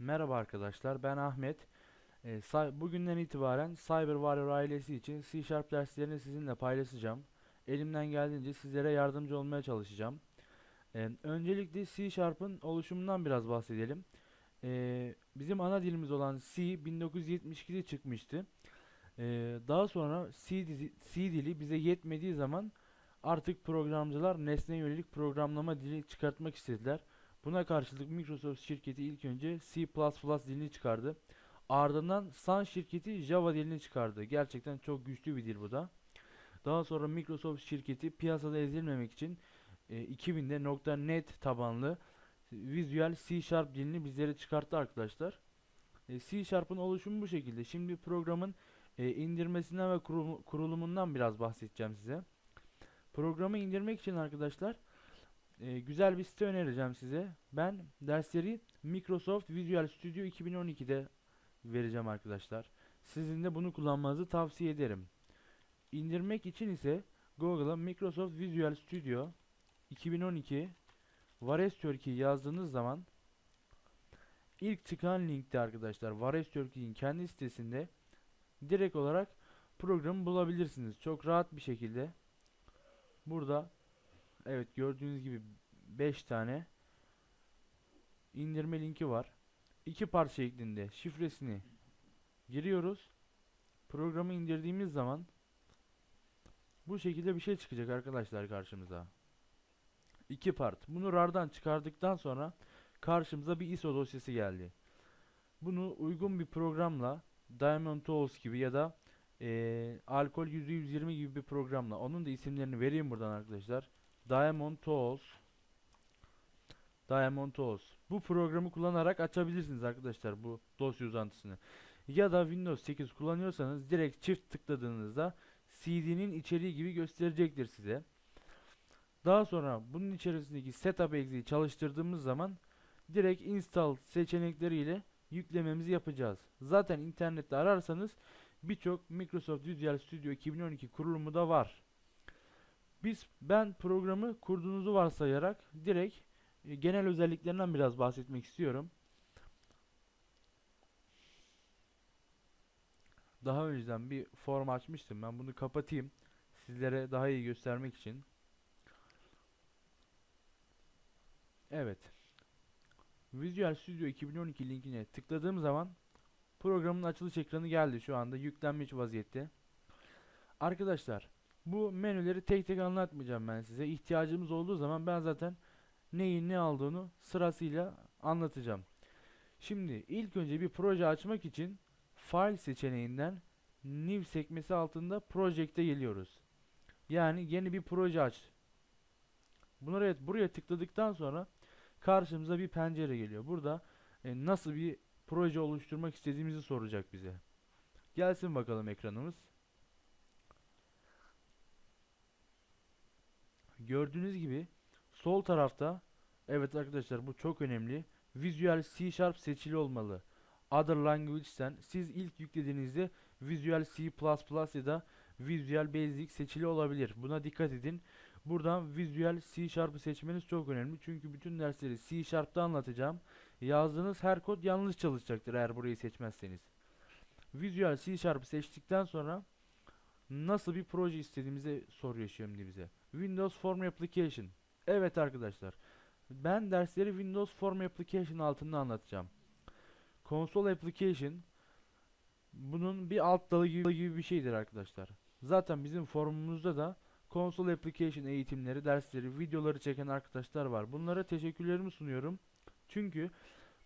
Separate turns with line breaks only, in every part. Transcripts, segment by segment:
Merhaba arkadaşlar, ben Ahmet. Cy- bugünden itibaren Cyber Warrior ailesi için C Sharp derslerini sizinle paylaşacağım. Elimden geldiğince sizlere yardımcı olmaya çalışacağım. Ee, öncelikle C Sharp'ın oluşumundan biraz bahsedelim. Ee, bizim ana dilimiz olan C 1972'de çıkmıştı. Ee, daha sonra C, dizi- C dili bize yetmediği zaman artık programcılar nesne yönelik programlama dili çıkartmak istediler. Buna karşılık Microsoft şirketi ilk önce C++ dilini çıkardı. Ardından Sun şirketi Java dilini çıkardı. Gerçekten çok güçlü bir dil bu da. Daha sonra Microsoft şirketi piyasada ezilmemek için e, 2000'de .NET tabanlı Visual C Sharp dilini bizlere çıkarttı arkadaşlar. E, C Sharp'ın oluşumu bu şekilde. Şimdi programın e, indirmesinden ve kurulumundan biraz bahsedeceğim size. Programı indirmek için arkadaşlar e, güzel bir site önereceğim size. Ben dersleri Microsoft Visual Studio 2012'de vereceğim arkadaşlar. Sizin de bunu kullanmanızı tavsiye ederim. İndirmek için ise Google'a Microsoft Visual Studio 2012 Vares Turkey yazdığınız zaman ilk çıkan linkte arkadaşlar Vares Turkey'in kendi sitesinde direkt olarak programı bulabilirsiniz. Çok rahat bir şekilde. Burada Evet gördüğünüz gibi 5 tane indirme linki var. İki parça şeklinde şifresini giriyoruz. Programı indirdiğimiz zaman bu şekilde bir şey çıkacak arkadaşlar karşımıza. İki part. Bunu RAR'dan çıkardıktan sonra karşımıza bir ISO dosyası geldi. Bunu uygun bir programla Diamond Tools gibi ya da eee Alkol %120 gibi bir programla onun da isimlerini vereyim buradan arkadaşlar. Diamond Tools. Diamond Tools. Bu programı kullanarak açabilirsiniz arkadaşlar bu dosya uzantısını. Ya da Windows 8 kullanıyorsanız direkt çift tıkladığınızda CD'nin içeriği gibi gösterecektir size. Daha sonra bunun içerisindeki setup exe'yi çalıştırdığımız zaman direkt install seçenekleriyle yüklememizi yapacağız. Zaten internette ararsanız birçok Microsoft Visual Studio 2012 kurulumu da var biz ben programı kurduğunuzu varsayarak direkt e, genel özelliklerinden biraz bahsetmek istiyorum. Daha önceden bir form açmıştım. Ben bunu kapatayım. Sizlere daha iyi göstermek için. Evet. Visual Studio 2012 linkine tıkladığım zaman programın açılış ekranı geldi şu anda yüklenmiş vaziyette. Arkadaşlar bu menüleri tek tek anlatmayacağım ben size. İhtiyacımız olduğu zaman ben zaten neyin ne aldığını sırasıyla anlatacağım. Şimdi ilk önce bir proje açmak için File seçeneğinden New sekmesi altında Project'e geliyoruz. Yani yeni bir proje aç. Bunları buraya tıkladıktan sonra karşımıza bir pencere geliyor. Burada e, nasıl bir proje oluşturmak istediğimizi soracak bize. Gelsin bakalım ekranımız. Gördüğünüz gibi sol tarafta evet arkadaşlar bu çok önemli. Visual C Sharp seçili olmalı. Other Language'den siz ilk yüklediğinizde Visual C++ ya da Visual Basic seçili olabilir. Buna dikkat edin. Buradan Visual C Sharp'ı seçmeniz çok önemli. Çünkü bütün dersleri C Sharp'ta anlatacağım. Yazdığınız her kod yanlış çalışacaktır eğer burayı seçmezseniz. Visual C Sharp'ı seçtikten sonra nasıl bir proje istediğimizi soruyor şimdi bize. Windows Form Application. Evet arkadaşlar. Ben dersleri Windows Form Application altında anlatacağım. Console Application bunun bir alt dalı gibi, gibi bir şeydir arkadaşlar. Zaten bizim forumumuzda da Console Application eğitimleri, dersleri, videoları çeken arkadaşlar var. Bunlara teşekkürlerimi sunuyorum. Çünkü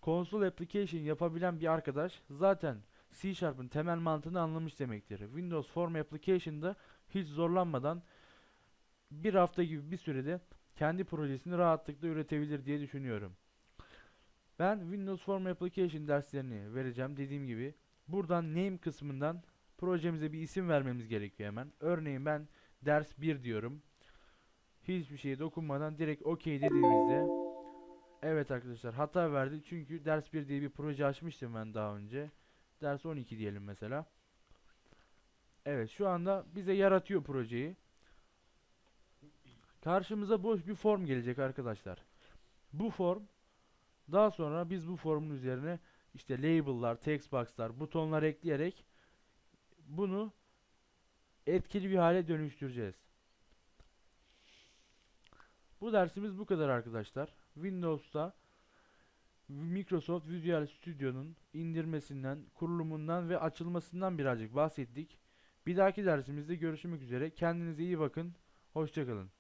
Console Application yapabilen bir arkadaş zaten C Sharp'ın temel mantığını anlamış demektir. Windows Form Application'da hiç zorlanmadan bir hafta gibi bir sürede kendi projesini rahatlıkla üretebilir diye düşünüyorum. Ben Windows Form Application derslerini vereceğim dediğim gibi. Buradan name kısmından projemize bir isim vermemiz gerekiyor hemen. Örneğin ben ders 1 diyorum. Hiçbir şeye dokunmadan direkt OK dediğimizde Evet arkadaşlar hata verdi çünkü ders 1 diye bir proje açmıştım ben daha önce. Ders 12 diyelim mesela. Evet şu anda bize yaratıyor projeyi. Karşımıza boş bir form gelecek arkadaşlar. Bu form daha sonra biz bu formun üzerine işte label'lar, textbox'lar, butonlar ekleyerek bunu etkili bir hale dönüştüreceğiz. Bu dersimiz bu kadar arkadaşlar. Windows'ta Microsoft Visual Studio'nun indirmesinden, kurulumundan ve açılmasından birazcık bahsettik. Bir dahaki dersimizde görüşmek üzere. Kendinize iyi bakın. Hoşçakalın.